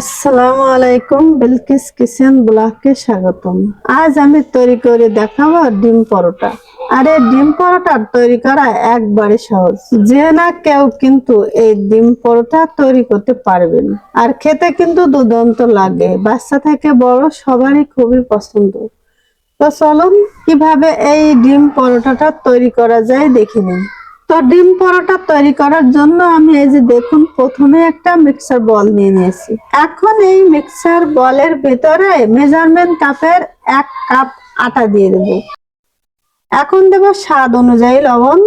আসসালামু আলাইকুম, বিলকিস কিচেন ব্লগকে স্বাগতম। আজ আমি তৈরি করে দেখাবো ডিম পরোটা। আর এই ডিম পরোটা তৈরি করা একবারে সহজ। যে না কেউ কিন্তু এই ডিম পরোটা তৈরি করতে পারবেন। আর খেতে কিন্তু দুর্দান্ত লাগে। বাচ্চা থেকে বড় সবারই খুবই পছন্দ। তো চলুন, কীভাবে এই ডিম পরোটাটা তৈরি করা যায় দেখে নিন তো ডিম পরোটা তৈরি করার জন্য আমি এই যে দেখুন, প্রথমে একটা মিক্সার বল নিয়ে নিয়েছি। এখন এই মিক্সার বলের ভিতরে মেজারমেন্ট কাপের এক কাপ আটা দিয়ে দেব। এখন দেব স্বাদ অনুযায়ী লবণ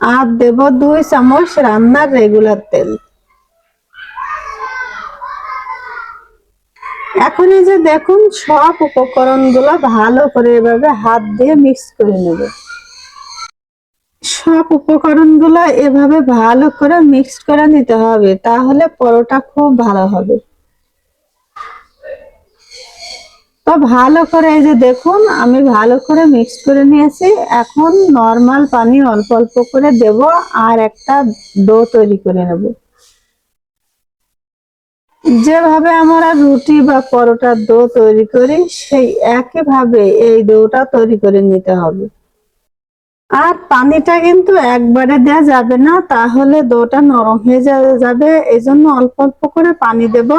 আর দেব দুই চামচ রান্নার রেগুলার তেল। এখন এই যে দেখুন, সব উপকরণগুলো ভালো করে এভাবে হাত দিয়ে মিক্স করে নেব। সব উপকরণগুলো এভাবে ভালো করে মিক্স করে নিতে হবে, তাহলে পরোটা খুব ভালো হবে। তো ভালো করে এই যে দেখুন, আমি ভালো করে মিক্স করে নিয়েছি। এখন নর্মাল পানি অল্প অল্প করে দেব আর একটা ডো তৈরি করে নেব। যেভাবে আমরা রুটি বা পরোটার ডো তৈরি করি, সেই একইভাবে এই ডোটা তৈরি করে নিতে হবে। আর পানিটা কিন্তু একবারে দেওয়া যাবে না, তাহলে ডোটা নরম হয়ে যাবে। এই জন্য অল্প অল্প করে পানি দেব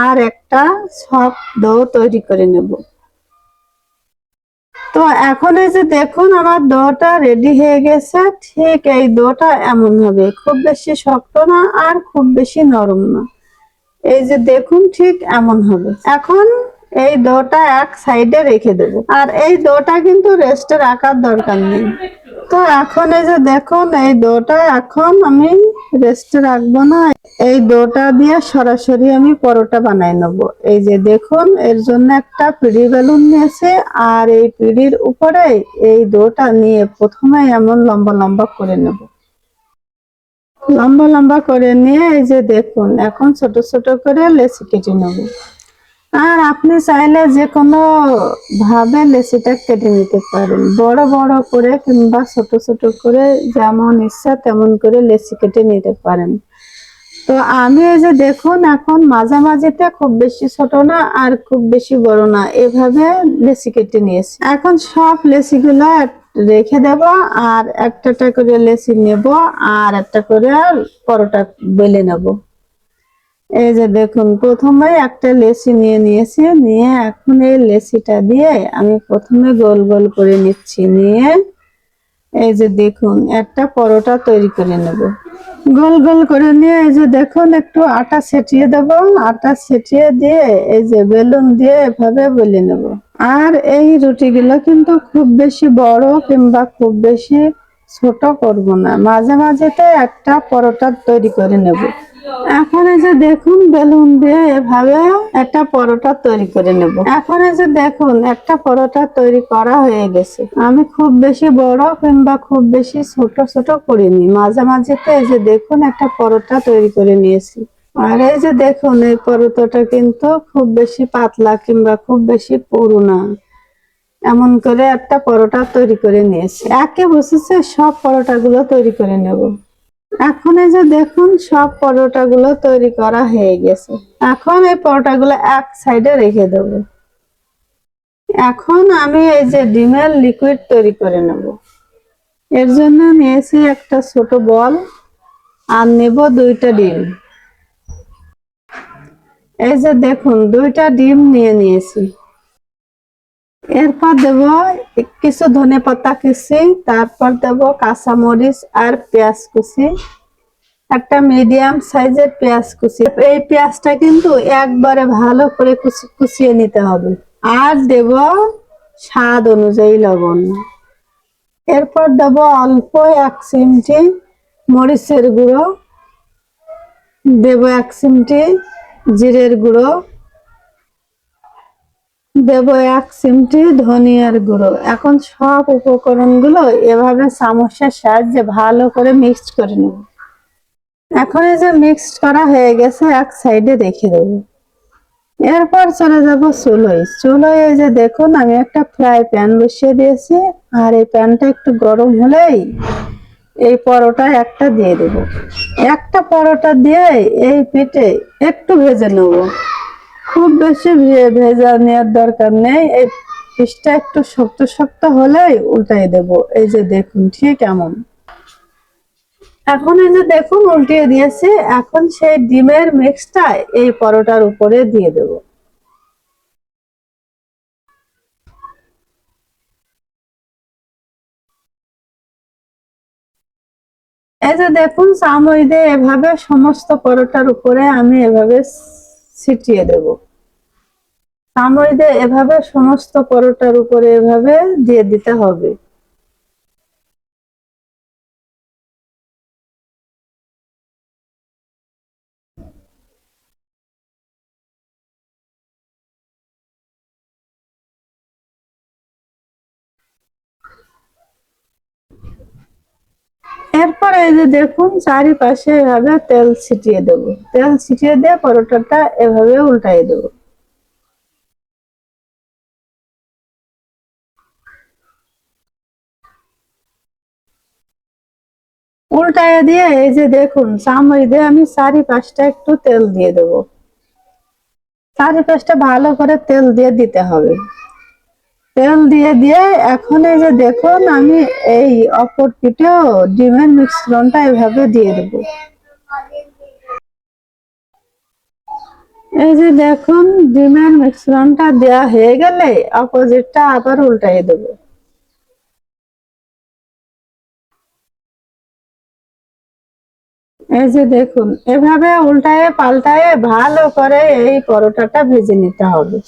আর একটা সফট ডো তৈরি করে নেব। তো এখন এই যে দেখুন আমার দোটা রেডি হয়ে গেছে, ঠিক এই দোটা এমন হবে, খুব বেশি শক্ত না আর খুব বেশি নরম না। এই যে দেখুন ঠিক এমন হবে। এখন এই দোটা এক সাইডে রেখে দেব। আর এই দোটা কিন্তু রেস্টে রাখার দরকার নেই। তো এখন এই যে দেখুন, এই দোটা এখন আমি রেস্টে রাখব না। এই দোটা দিয়ে সরাসরি আমি পরোটা বানাই নেব। এই যে দেখুন, এর জন্য একটা পিড়ি বেলুন নিয়েছে। আর এই পিড়ির উপরে এই দোটা নিয়ে প্রথমে এমন লম্বা লম্বা করে নেব। লম্বা লম্বা করে নিয়ে এই যে দেখুন, এখন ছোট ছোট করে লেসি কেটে নেব। আর আপনি চাইলে যে কোনো ভাবে লেচিটা কেটে নিতে পারেন। বড় বড় করে কিংবা ছোট ছোট করে যেমন ইচ্ছা তেমন করে লেচি কেটে নিতে পারেন। তো আমি এই যে দেখুন, এখন মাঝামাঝিতে খুব বেশি ছোট না আর খুব বেশি বড় না, এভাবে লেচি কেটে নিয়েছি। এখন সব লেচিগুলো রেখে দেব আর একটা করে লেচি নেব আর একটা করে পরোটা বেলে নেব। এই যে দেখুন, প্রথমে একটা লেসি নিয়ে নিয়েছি। নিয়ে এখন এই লেসিটা দিয়ে আমি প্রথমে গোল গোল করে নিচ্ছি। নিয়ে এই যে দেখুন, একটা পরোটা তৈরি করে নেব। গোল গোল করে নিয়ে এই যে দেখুন, একটু আটা ছেটিয়ে দেব। আটা ছেটিয়ে দিয়ে এই যে বেলুন দিয়ে এভাবে বলে নেব। আর এই রুটিগুলো কিন্তু খুব বেশি বড় কিংবা খুব বেশি ছোট করব না। মাঝে মাঝেতে একটা পরোটা তৈরি করে নেব। এখন এই যে দেখুন, বেলুন দিয়ে এভাবে একটা পরোটা তৈরি করে নেব। এখন এই যে দেখুন, একটা পরোটা তৈরি করা হয়ে গেছে। আমি খুব বেশি বড় কিংবা খুব বেশি ছোট ছোট করিনি। মাঝামাঝিতে এই যে দেখুন, একটা পরোটা তৈরি করে নিয়েছি। আর এই যে দেখুন, এই পরোটাটা কিন্তু খুব বেশি পাতলা কিংবা খুব বেশি পুরু না এমন করে একটা পরোটা তৈরি করে নিয়েছি। একে বসেছে, সব পরোটাগুলো তৈরি করে নেব। এখন এই যে দেখুন, সব পরোটাগুলো তৈরি করা হয়ে গেছে। এখন এই পরোটাগুলো এক সাইডে রেখে দেব। এখন আমি এই যে ডিমের লিকুইড তৈরি করে নেব। এর জন্য নিয়েছি একটা ছোট বল আর নেব দুইটা ডিম। এই যে দেখুন, দুইটা ডিম নিয়ে নিয়েছি। এরপর দেব কিছু ধনে পাতা কুচি, তারপর দেব কাঁচামরিচ আর পেঁয়াজ কুচি। একটা মিডিয়াম সাইজের পেঁয়াজ কুচি। এই পেঁয়াজটা কিন্তু একবারে ভালো করে কুচি, কুচিয়ে নিতে হবে। আর দেব স্বাদ অনুযায়ী লবণ। এরপর দেব অল্প এক চিমটি মরিচের গুঁড়ো। দেব এক চিমটি জিরের গুঁড়ো। দেব এক চিমটি ধনিয়ার গুঁড়ো। এখন সব উপকরণগুলো এভাবে চামচের সাহায্যে ভালো করে মিক্সড করে নেব। এখন এই যে মিক্সড করা হয়ে গেছে, এক সাইডে রেখে দেবো। এরপর চলে যাব চুলোয়। চুলোয় এই যে দেখুন, আমি একটা ফ্রাই প্যান বসিয়ে দিয়েছি। আর এই প্যানটা একটু গরম হলেই এই পরোটা একটা দিয়ে দেব। একটা পরোটা দিয়ে এই পিঠে একটু ভেজে নেব। খুব বেশি ভেজা নেওয়ার দরকার নেই। এই পিঠটা একটু শক্ত শক্ত হলেই উল্টাই দেব। এই যে দেখুন, ঠিক এমন এখন এই যে দেখুন, উল্টিয়ে দিয়েছি। এখন সেই ডিমের মিক্সটা এই পরোটার উপরে দিয়ে দেব। এই যে দেখুন চামচ দিয়ে এভাবে সমস্ত পরোটার উপরে আমি এভাবে ছিটিয়ে দেব। দিয়ে এভাবে সমস্ত পরোটার উপরে এভাবে দিয়ে দিতে হবে। এরপর এই যে দেখুন, চারিপাশে এভাবে তেল ছিটিয়ে দেব। তেল ছিটিয়ে দিয়ে পরোটাটা এভাবে উল্টাই দেব। উল্টায় দিয়ে এই যে দেখুন, চামচ দিয়ে আমি চারিপাশটা একটু তেল দিয়ে দেব। চারিপাশটা ভালো করে তেল দিয়ে দিতে হবে। তেল দিয়ে দিয়ে এখন এই যে দেখুন, আমি এই অপর পিঠেও ডিমের মিশ্রণটা এভাবে দিয়ে দেব। এই যে দেখুন, ডিমের মিশ্রণটা দেওয়া হয়ে গেলে অপোজিটটা আবার উল্টাই দেব। এই যে দেখুন, এভাবে উল্টায়ে পাল্টায়ে ভালো করে এই পরোটাটা ভেজে নিতে হবে।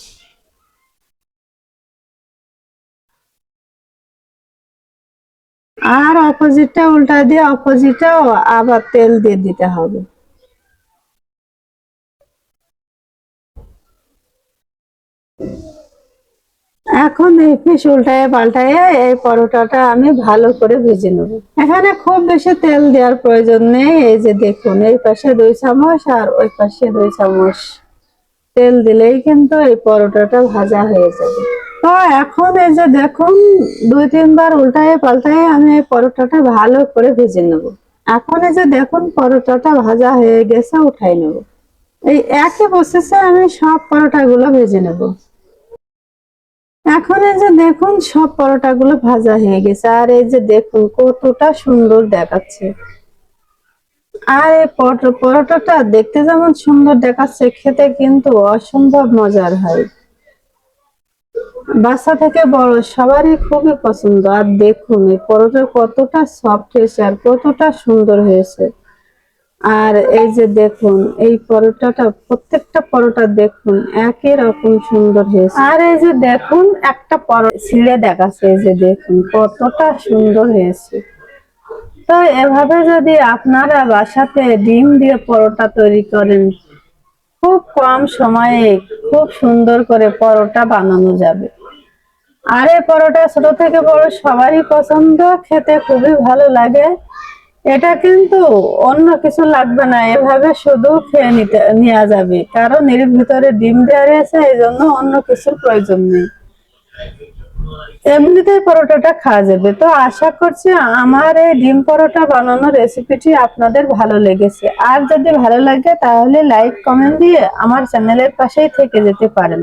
আর অপোজিটটা উল্টা দিয়ে অপোজিটটাও আবার তেল দিয়ে দিতে হবে। এখন এই পিস উল্টায় পাল্টায় এই পরোটাটা আমি ভালো করে ভেজে নেব। এখানে খুব বেশি তেল দেওয়ার প্রয়োজন নেই, এই যে দেখুন, এই পাশে দুই চামচ আর ওই পাশে দুই চামচ তেল দিলেই কিন্তু এই পরোটাটা ভাজা হয়ে যাবে। তো এখন এই যে দেখুন, দুই তিনবার উল্টায় পাল্টায় আমি এই পরোটাটা ভালো করে ভেজে নেব। এখন এই যে দেখুন, পরোটাটা ভাজা হয়ে গেছে, উঠাই নেব। এই একই প্রসেসে আমি সব পরোটাগুলো ভেজে নেব। এখন এই যে দেখুন, সব পরোটাগুলো ভাজা হয়ে গেছে। আর এই যে দেখুন, কতটা সুন্দর দেখাচ্ছে। আর এই পরোটাটা দেখতে যেমন সুন্দর দেখাচ্ছে, খেতে কিন্তু অসম্ভব মজার হয়। বাচ্চা থেকে বড়, সবারই খুবই পছন্দ। আর দেখুন, এই পরোটা কতটা সফট হয়েছে আর কতটা সুন্দর হয়েছে। আর এই যে দেখুন, এই পরোটাটা, প্রত্যেকটা পরোটা দেখুন, একই রকম সুন্দর হয়েছে। আর এই যে দেখুন, একটা পরোটা ছিঁড়ে দেখাচ্ছে এই যে দেখুন, কতটা সুন্দর হয়েছে। তো এভাবে যদি আপনারা বাসাতে ডিম দিয়ে পরোটা তৈরি করেন, খুব কম সময়ে খুব সুন্দর করে পরোটা বানানো যাবে। আর পরোটা ছোট থেকে বড় সবারই পছন্দ, খেতে খুবই ভালো লাগে। এটা কিন্তু অন্য কিছু লাগবে না, এভাবে শুধু খেয়ে নিতে নেওয়া যাবে। কারণ এর ভিতরে ডিম দেওয়া রয়েছে, এই জন্য অন্য কিছুর প্রয়োজন নেই। এমনিতেই পরোটাটা খাওয়া যাবে। তো আশা করছি আমার এই ডিম পরোটা বানানোর রেসিপিটি আপনাদের ভালো লেগেছে। আর যদি ভালো লাগে, তাহলে লাইক কমেন্ট দিয়ে আমার চ্যানেলের পাশেই থেকে যেতে পারেন।